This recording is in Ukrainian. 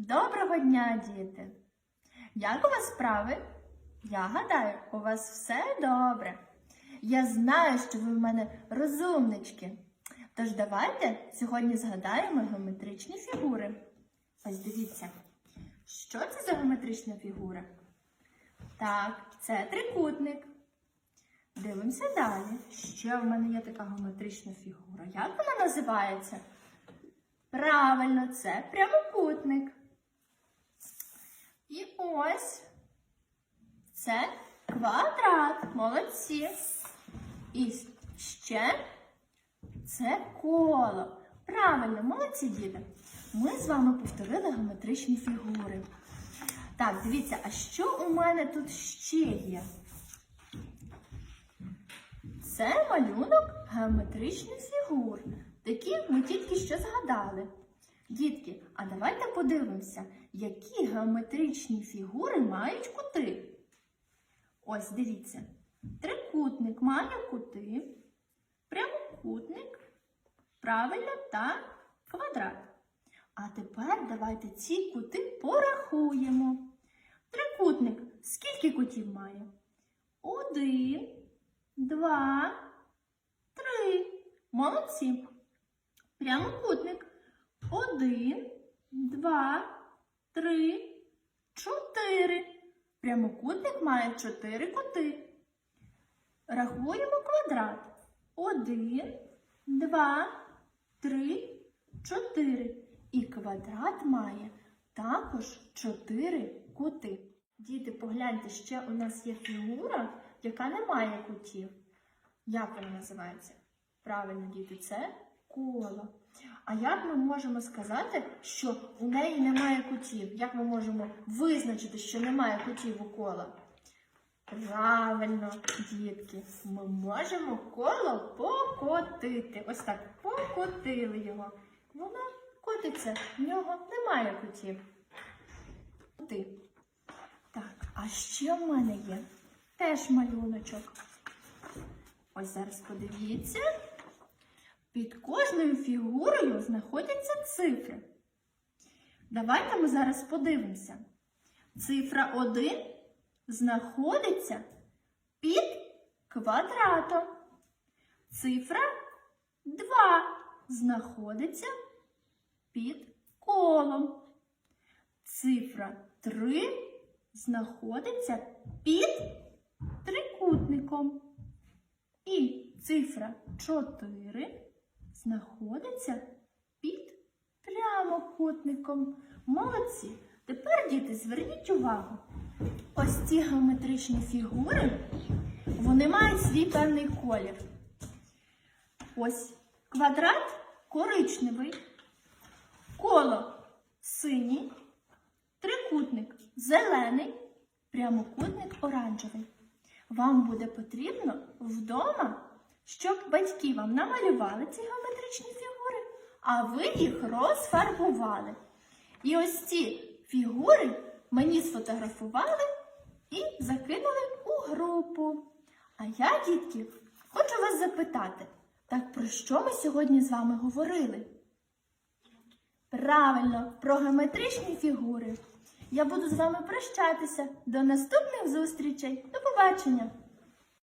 Доброго дня, діти! Як у вас справи? Я гадаю, у вас все добре. Я знаю, що ви в мене розумнички. Тож давайте сьогодні згадаємо геометричні фігури. Ось дивіться, що це за геометрична фігура? Так, це трикутник. Дивимося далі. Ще в мене є така геометрична фігура. Як вона називається? Правильно, це прямокутник. І ось це квадрат. Молодці. І ще це коло. Правильно, молодці діти. Ми з вами повторили геометричні фігури. Так, дивіться, а що у мене тут ще є? Це малюнок геометричних фігур. Такі ми тільки що згадали. Дітки, а давайте подивимося, які геометричні фігури мають кути. Ось дивіться. Трикутник має кути, прямокутник, правильно та квадрат. А тепер давайте ці кути порахуємо. Трикутник скільки кутів має? Один, два, три. Молодці. Прямокутник. Один, два, три, чотири. Прямокутник має чотири кути. Рахуємо квадрат. Один, два, три, чотири. І квадрат має також чотири кути. Діти, погляньте, ще у нас є фігура, яка не має кутів. Як вона називається? Правильно, діти, це коло. А як ми можемо сказати, що у неї немає кутів? Як ми можемо визначити, що немає кутів у кола? Правильно, дітки, ми можемо коло покотити. Ось так, покотили його. Воно котиться, в нього немає кутів. Кути. Так, а ще в мене є теж малюночок. Ось зараз подивіться. Під кожною фігурою знаходяться цифри. Давайте ми зараз подивимося. Цифра 1 знаходиться під квадратом. Цифра 2 знаходиться під колом. Цифра 3 знаходиться під трикутником. І цифра 4 знаходиться під прямокутником. Молодці! Тепер, діти, зверніть увагу. Ось ці геометричні фігури, вони мають свій певний колір. Ось квадрат коричневий, коло синій, трикутник зелений, прямокутник оранжевий. Вам буде потрібно вдома, щоб батьки вам намалювали ці геометричні фігури, а ви їх розфарбували. І ось ці фігури мені сфотографували і закинули у групу. А я, дітки, хочу вас запитати, так про що ми сьогодні з вами говорили? Правильно, про геометричні фігури. Я буду з вами прощатися. До наступних зустрічей. До побачення!